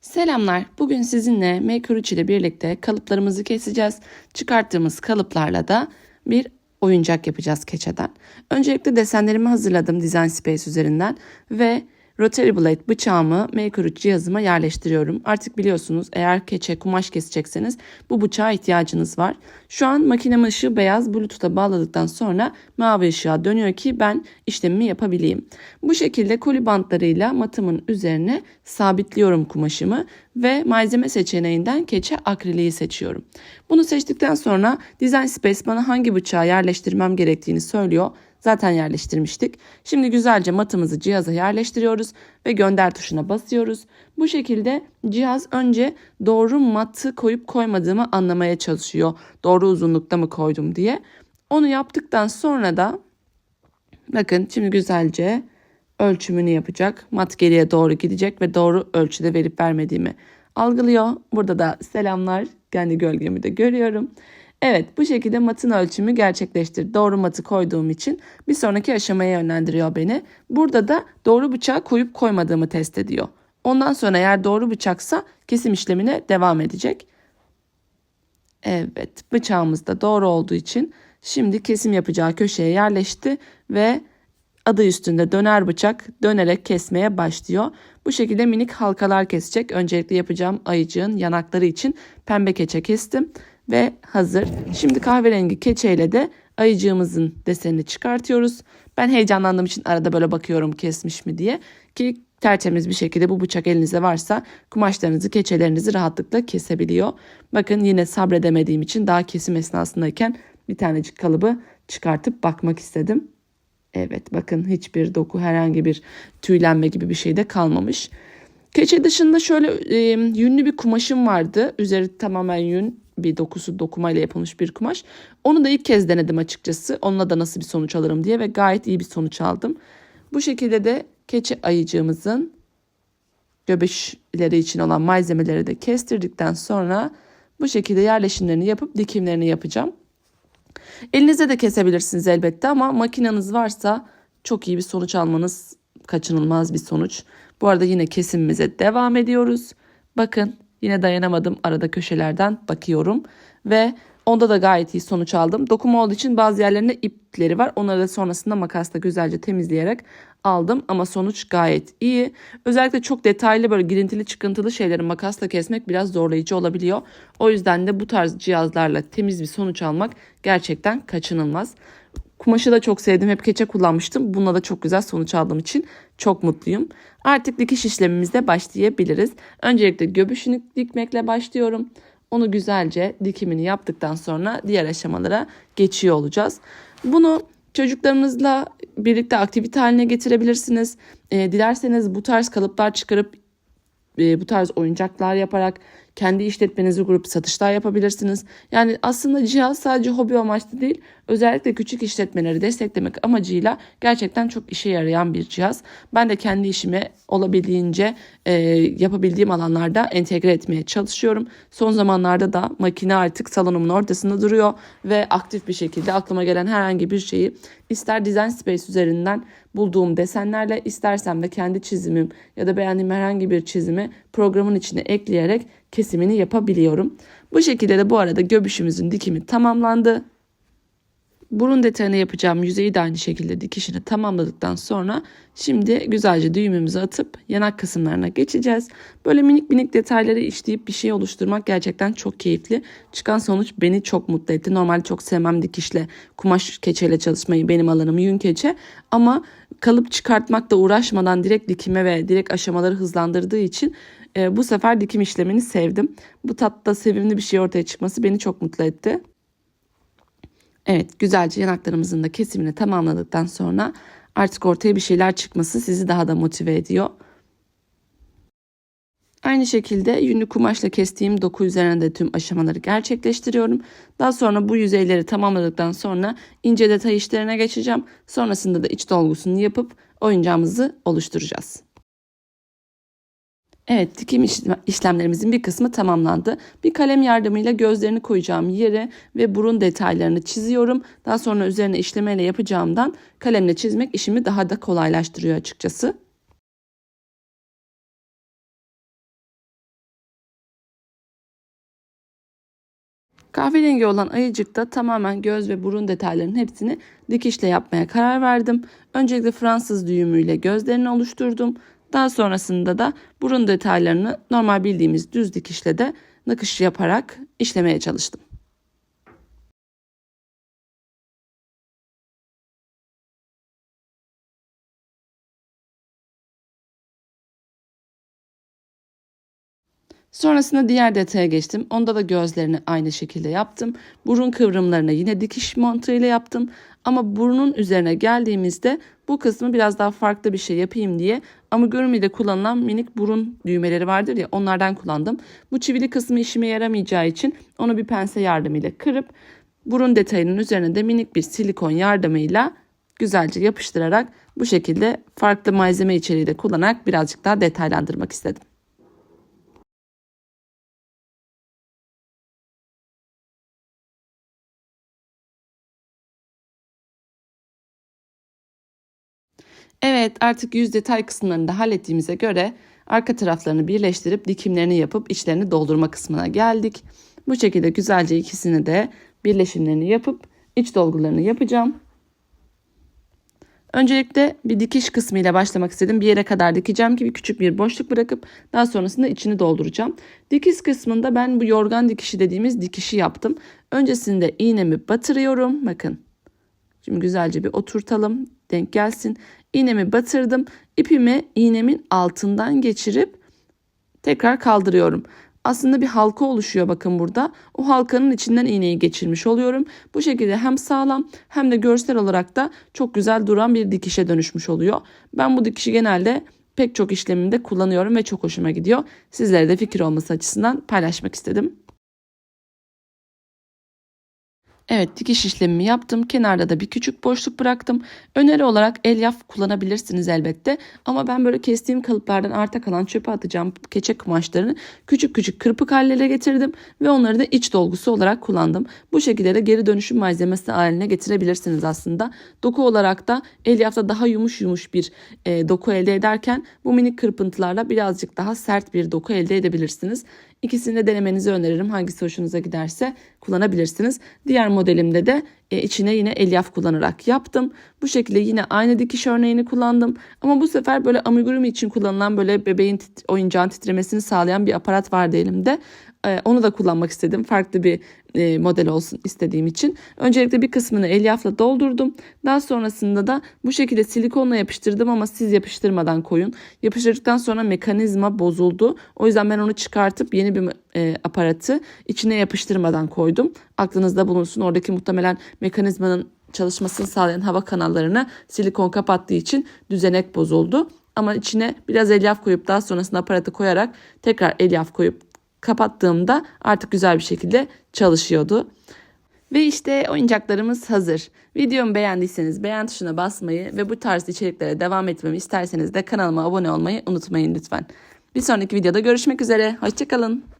Selamlar. Bugün sizinle Maker 3 ile birlikte kalıplarımızı keseceğiz. Çıkarttığımız kalıplarla da bir oyuncak yapacağız keçeden. Öncelikle desenlerimi hazırladım Design Space üzerinden ve Rotary Blade bıçağımı Maker 3 cihazıma yerleştiriyorum. Artık biliyorsunuz eğer keçe kumaş kesecekseniz bu bıçağa ihtiyacınız var. Şu an makinem ışığı beyaz Bluetooth'a bağladıktan sonra mavi ışığa dönüyor ki ben işlemimi yapabileyim. Bu şekilde koli bantlarıyla matımın üzerine sabitliyorum kumaşımı ve malzeme seçeneğinden keçe akriliği seçiyorum. Bunu seçtikten sonra Design Space bana hangi bıçağı yerleştirmem gerektiğini söylüyor. Zaten yerleştirmiştik. Şimdi güzelce matımızı cihaza yerleştiriyoruz ve gönder tuşuna basıyoruz. Bu şekilde cihaz önce doğru matı koyup koymadığımı anlamaya çalışıyor. Doğru uzunlukta mı koydum diye. Onu yaptıktan sonra da bakın şimdi güzelce ölçümünü yapacak. Mat geriye doğru gidecek ve doğru ölçüde verip vermediğimi algılıyor. Burada da selamlar. Kendi gölgemi de görüyorum. Evet bu şekilde matın ölçümü gerçekleştir. Doğru matı koyduğum için bir sonraki aşamaya yönlendiriyor beni. Burada da doğru bıçağı koyup koymadığımı test ediyor. Ondan sonra eğer doğru bıçaksa kesim işlemine devam edecek. Evet bıçağımız da doğru olduğu için şimdi kesim yapacağı köşeye yerleşti ve adı üstünde döner bıçak dönerek kesmeye başlıyor. Bu şekilde minik halkalar kesecek. Öncelikle yapacağım ayıcığın yanakları için pembe keçe kestim ve hazır. Şimdi kahverengi keçeyle de ayıcığımızın desenini çıkartıyoruz. Ben heyecanlandığım için arada böyle bakıyorum kesmiş mi diye ki tertemiz bir şekilde bu bıçak elinizde varsa kumaşlarınızı, keçelerinizi rahatlıkla kesebiliyor. Bakın yine sabredemediğim için daha kesim esnasındayken bir tanecik kalıbı çıkartıp bakmak istedim. Evet bakın hiçbir doku herhangi bir tüylenme gibi bir şey de kalmamış. Keçe dışında şöyle e, yünlü bir kumaşım vardı. Üzeri tamamen yün bir dokusu dokumayla yapılmış bir kumaş. Onu da ilk kez denedim açıkçası. Onunla da nasıl bir sonuç alırım diye ve gayet iyi bir sonuç aldım. Bu şekilde de keçe ayıcığımızın göbeşleri için olan malzemeleri de kestirdikten sonra bu şekilde yerleşimlerini yapıp dikimlerini yapacağım. Elinizde de kesebilirsiniz elbette ama makineniz varsa çok iyi bir sonuç almanız kaçınılmaz bir sonuç. Bu arada yine kesimimize devam ediyoruz. Bakın yine dayanamadım arada köşelerden bakıyorum ve onda da gayet iyi sonuç aldım. Dokuma olduğu için bazı yerlerinde ipleri var. Onları da sonrasında makasla güzelce temizleyerek aldım ama sonuç gayet iyi. Özellikle çok detaylı böyle girintili çıkıntılı şeyleri makasla kesmek biraz zorlayıcı olabiliyor. O yüzden de bu tarz cihazlarla temiz bir sonuç almak gerçekten kaçınılmaz. Kumaşı da çok sevdim. Hep keçe kullanmıştım. Bununla da çok güzel sonuç aldığım için çok mutluyum. Artık dikiş işlemimizde başlayabiliriz. Öncelikle göbüşünü dikmekle başlıyorum. Onu güzelce dikimini yaptıktan sonra diğer aşamalara geçiyor olacağız. Bunu çocuklarınızla birlikte aktivite haline getirebilirsiniz. E, dilerseniz bu tarz kalıplar çıkarıp e, bu tarz oyuncaklar yaparak kendi işletmenizi kurup satışlar yapabilirsiniz. Yani aslında cihaz sadece hobi amaçlı değil, özellikle küçük işletmeleri desteklemek amacıyla gerçekten çok işe yarayan bir cihaz. Ben de kendi işimi olabildiğince e, yapabildiğim alanlarda entegre etmeye çalışıyorum. Son zamanlarda da makine artık salonumun ortasında duruyor ve aktif bir şekilde aklıma gelen herhangi bir şeyi ister Design Space üzerinden bulduğum desenlerle istersem de kendi çizimim ya da beğendiğim herhangi bir çizimi programın içine ekleyerek kesimini yapabiliyorum. Bu şekilde de bu arada göbüşümüzün dikimi tamamlandı. Burun detayını yapacağım yüzeyi de aynı şekilde dikişini tamamladıktan sonra şimdi güzelce düğümümüzü atıp yanak kısımlarına geçeceğiz. Böyle minik minik detayları işleyip bir şey oluşturmak gerçekten çok keyifli. Çıkan sonuç beni çok mutlu etti. Normalde çok sevmem dikişle, kumaş keçeyle çalışmayı benim alanım yün keçe ama kalıp çıkartmakla uğraşmadan direkt dikime ve direkt aşamaları hızlandırdığı için e, bu sefer dikim işlemini sevdim. Bu tatta sevimli bir şey ortaya çıkması beni çok mutlu etti. Evet güzelce yanaklarımızın da kesimini tamamladıktan sonra artık ortaya bir şeyler çıkması sizi daha da motive ediyor. Aynı şekilde yünlü kumaşla kestiğim doku üzerine de tüm aşamaları gerçekleştiriyorum. Daha sonra bu yüzeyleri tamamladıktan sonra ince detay işlerine geçeceğim. Sonrasında da iç dolgusunu yapıp oyuncağımızı oluşturacağız. Evet dikim işlemlerimizin bir kısmı tamamlandı. Bir kalem yardımıyla gözlerini koyacağım yere ve burun detaylarını çiziyorum. Daha sonra üzerine işlemeyle yapacağımdan kalemle çizmek işimi daha da kolaylaştırıyor açıkçası. Kahverengi olan ayıcıkta tamamen göz ve burun detaylarının hepsini dikişle yapmaya karar verdim. Öncelikle Fransız düğümüyle gözlerini oluşturdum. Daha sonrasında da burun detaylarını normal bildiğimiz düz dikişle de nakış yaparak işlemeye çalıştım. Sonrasında diğer detaya geçtim. Onda da gözlerini aynı şekilde yaptım. Burun kıvrımlarını yine dikiş mantığıyla yaptım. Ama burnun üzerine geldiğimizde bu kısmı biraz daha farklı bir şey yapayım diye amigurumi'de kullanılan minik burun düğmeleri vardır ya onlardan kullandım. Bu çivili kısmı işime yaramayacağı için onu bir pense yardımıyla kırıp burun detayının üzerine de minik bir silikon yardımıyla güzelce yapıştırarak bu şekilde farklı malzeme içeriği de kullanarak birazcık daha detaylandırmak istedim. Evet artık yüz detay kısımlarını da hallettiğimize göre arka taraflarını birleştirip dikimlerini yapıp içlerini doldurma kısmına geldik. Bu şekilde güzelce ikisini de birleşimlerini yapıp iç dolgularını yapacağım. Öncelikle bir dikiş kısmıyla başlamak istedim. Bir yere kadar dikeceğim ki bir küçük bir boşluk bırakıp daha sonrasında içini dolduracağım. Dikiş kısmında ben bu yorgan dikişi dediğimiz dikişi yaptım. Öncesinde iğnemi batırıyorum. Bakın. Şimdi güzelce bir oturtalım. Denk gelsin. İğnemi batırdım. İpimi iğnemin altından geçirip tekrar kaldırıyorum. Aslında bir halka oluşuyor bakın burada. O halkanın içinden iğneyi geçirmiş oluyorum. Bu şekilde hem sağlam hem de görsel olarak da çok güzel duran bir dikişe dönüşmüş oluyor. Ben bu dikişi genelde pek çok işlemimde kullanıyorum ve çok hoşuma gidiyor. Sizlere de fikir olması açısından paylaşmak istedim. Evet dikiş işlemimi yaptım. Kenarda da bir küçük boşluk bıraktım. Öneri olarak elyaf kullanabilirsiniz elbette. Ama ben böyle kestiğim kalıplardan arta kalan çöpe atacağım keçe kumaşlarını küçük küçük kırpık hallere getirdim. Ve onları da iç dolgusu olarak kullandım. Bu şekilde de geri dönüşüm malzemesi haline getirebilirsiniz aslında. Doku olarak da elyafta daha yumuş yumuş bir e, doku elde ederken bu minik kırpıntılarla birazcık daha sert bir doku elde edebilirsiniz. İkisini de denemenizi öneririm. Hangisi hoşunuza giderse kullanabilirsiniz. Diğer modelimde de e, içine yine elyaf kullanarak yaptım. Bu şekilde yine aynı dikiş örneğini kullandım. Ama bu sefer böyle amigurumi için kullanılan böyle bebeğin tit- oyuncağın titremesini sağlayan bir aparat vardı elimde. E, onu da kullanmak istedim. Farklı bir e, model olsun istediğim için. Öncelikle bir kısmını elyafla doldurdum. Daha sonrasında da bu şekilde silikonla yapıştırdım ama siz yapıştırmadan koyun. Yapıştırdıktan sonra mekanizma bozuldu. O yüzden ben onu çıkartıp yeni bir e, aparatı içine yapıştırmadan koydum. Aklınızda bulunsun. Oradaki muhtemelen mekanizmanın çalışmasını sağlayan hava kanallarını silikon kapattığı için düzenek bozuldu. Ama içine biraz elyaf koyup daha sonrasında aparatı koyarak tekrar elyaf koyup kapattığımda artık güzel bir şekilde çalışıyordu. Ve işte oyuncaklarımız hazır. Videomu beğendiyseniz beğen tuşuna basmayı ve bu tarz içeriklere devam etmemi isterseniz de kanalıma abone olmayı unutmayın lütfen. Bir sonraki videoda görüşmek üzere. Hoşçakalın.